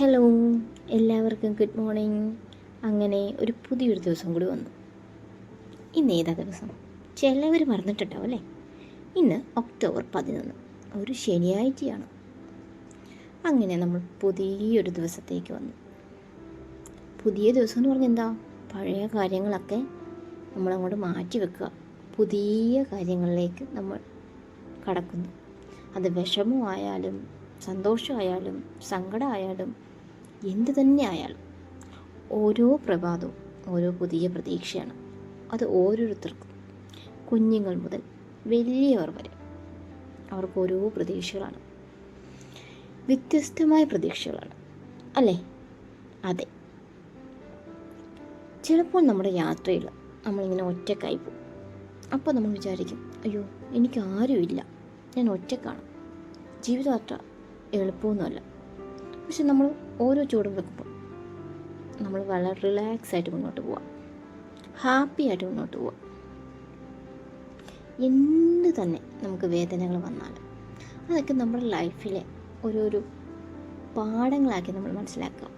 Hello എല്ലാവർക്കും good morning അങ്ങനെ ഒരു പുതിയൊരു ദിവസം കൂടി വന്നു. ഇന്ന് ഏതാ ദിവസം? ചിലവർ മറന്നിട്ടുണ്ടാവും അല്ലേ? ഇന്ന് ഒക്ടോബർ പതിനൊന്ന് ഒരു ശനിയാഴ്ചയാണ്. അങ്ങനെ നമ്മൾ പുതിയൊരു ദിവസത്തേക്ക് വന്നു. പുതിയ ദിവസം എന്ന് പറഞ്ഞാൽ എന്താ? പഴയ കാര്യങ്ങളൊക്കെ നമ്മളങ്ങോട്ട് മാറ്റി വെക്കുക. പുതിയ കാര്യങ്ങളിലേക്ക് നമ്മൾ കടക്കുന്നു. അത് വിഷമമായാലും സന്തോഷമായാലും സങ്കടമായാലും എന്ത് തന്നെ ആയാലും ഓരോ പ്രഭാതവും ഓരോ പുതിയ പ്രതീക്ഷയാണ്. അത് ഓരോരുത്തർക്കും. കുഞ്ഞുങ്ങൾ മുതൽ വലിയവർ വരെ അവർക്ക് ഓരോ പ്രതീക്ഷകളാണ്. വ്യത്യസ്തമായ പ്രതീക്ഷകളാണ്. അല്ലേ? അതെ. ചിലപ്പോൾ നമ്മുടെ യാത്രയിൽ നമ്മളിങ്ങനെ ഒറ്റക്കായി പോകും. അപ്പോൾ നമ്മൾ വിചാരിക്കും അയ്യോ എനിക്ക് ആരുമില്ല ഞാൻ ഒറ്റക്കാണ് ജീവിതം അത്ര എളുപ്പമൊന്നുമല്ല. പക്ഷെ നമ്മൾ ഓരോ ചുവടും വെക്കുമ്പോൾ നമ്മൾ വളരെ റിലാക്സ് ആയിട്ട് മുന്നോട്ട് പോവാം. ഹാപ്പി ആയിട്ട് മുന്നോട്ട് പോവാം. എന്ത് തന്നെ നമുക്ക് വേദനകൾ വന്നാലും അതൊക്കെ നമ്മുടെ ലൈഫിലെ ഓരോരോ പാഠങ്ങളാക്കി നമ്മൾ മനസ്സിലാക്കുക.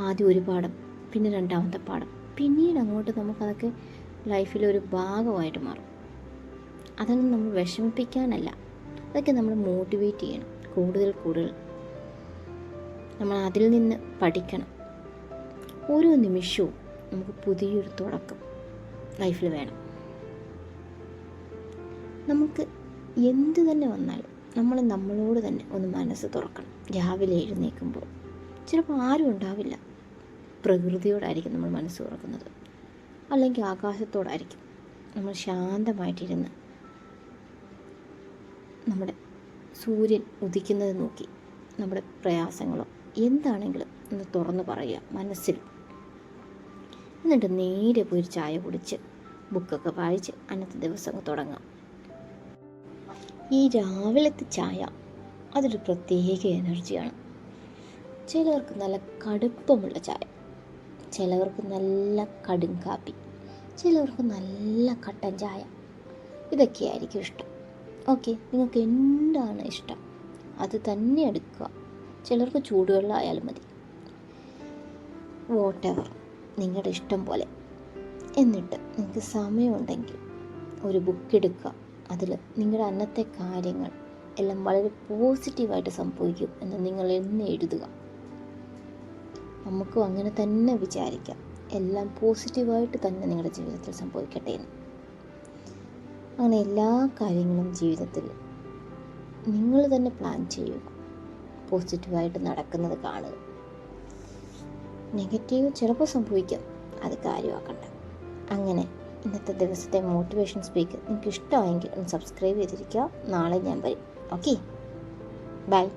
ആദ്യം ഒരു പാഠം പിന്നെ രണ്ടാമത്തെ പാഠം പിന്നീട് അങ്ങോട്ട് നമുക്കതൊക്കെ ലൈഫിലെ ഒരു ഭാഗമായിട്ട് മാറും. അതൊന്നും നമ്മൾ വിഷമിപ്പിക്കാനല്ല അതൊക്കെ നമ്മൾ മോട്ടിവേറ്റ് ചെയ്യണം. കൂടുതൽ കൂടുതൽ നമ്മൾ അതിൽ നിന്ന് പഠിക്കണം. ഓരോ നിമിഷവും നമുക്ക് പുതിയൊരു തുടക്കം ലൈഫിൽ വേണം. നമുക്ക് എന്ത് തന്നെ വന്നാലും നമ്മൾ നമ്മളോട് തന്നെ ഒന്ന് മനസ്സ് തുറക്കണം. രാവിലെ എഴുന്നേൽക്കുമ്പോൾ ചിലപ്പോൾ ആരും ഉണ്ടാവില്ല. പ്രകൃതിയോടായിരിക്കും നമ്മൾ മനസ്സ് തുറക്കുന്നത്. അല്ലെങ്കിൽ ആകാശത്തോടായിരിക്കും നമ്മൾ ശാന്തമായിട്ടിരുന്ന് നമ്മുടെ സൂര്യൻ ഉദിക്കുന്നത് നോക്കി നമ്മുടെ പ്രയാസങ്ങളോ എന്താണെങ്കിലും ഒന്ന് തുറന്നു പറയുക മനസ്സിൽ. എന്നിട്ട് നേരെ പോയി ചായ കുടിച്ച് ബുക്കൊക്കെ വായിച്ച് അന്നത്തെ ദിവസം തുടങ്ങാം. ഈ രാവിലത്തെ ചായ അതൊരു പ്രത്യേക എനർജിയാണ്. ചിലർക്ക് നല്ല കടുപ്പമുള്ള ചായ ചിലവർക്ക് നല്ല കടും കാപ്പി ചിലവർക്ക് നല്ല കട്ടൻ ചായ. ഇതൊക്കെയായിരിക്കും ഇഷ്ടം. ഓക്കെ നിങ്ങൾക്ക് എന്താണ് ഇഷ്ടം? അത് തന്നെ എടുക്കുക. ചിലർക്ക് ചൂടുവെള്ളം ആയാലും മതി. വോട്ടെവർ നിങ്ങളുടെ ഇഷ്ടം പോലെ. എന്നിട്ട് നിങ്ങൾക്ക് സമയമുണ്ടെങ്കിൽ ഒരു ബുക്ക് എടുക്കുക. അതിൽ നിങ്ങളുടെ അന്നത്തെ കാര്യങ്ങൾ എല്ലാം വളരെ പോസിറ്റീവായിട്ട് സംഭവിക്കും എന്ന് നിങ്ങൾ എന്ന് എഴുതുക. നമുക്കും അങ്ങനെ തന്നെ വിചാരിക്കാം. എല്ലാം പോസിറ്റീവായിട്ട് തന്നെ നിങ്ങളുടെ ജീവിതത്തിൽ സംഭവിക്കട്ടെ എന്ന്. അങ്ങനെ എല്ലാ കാര്യങ്ങളും ജീവിതത്തിൽ നിങ്ങൾ തന്നെ പ്ലാൻ ചെയ്യുക. പോസിറ്റീവായിട്ട് നടക്കുന്നത് കാണുക. നെഗറ്റീവ് ചിലപ്പോൾ സംഭവിക്കാം. അത് കാര്യമാക്കണ്ട. അങ്ങനെ ഇന്നത്തെ ദിവസത്തെ മോട്ടിവേഷൻ സ്പീക്ക് നിങ്ങൾക്ക് ഇഷ്ടമായെങ്കിൽ ഒന്ന് സബ്സ്ക്രൈബ് ചെയ്തിരിക്കുക. നാളെ ഞാൻ വരും. Okay bye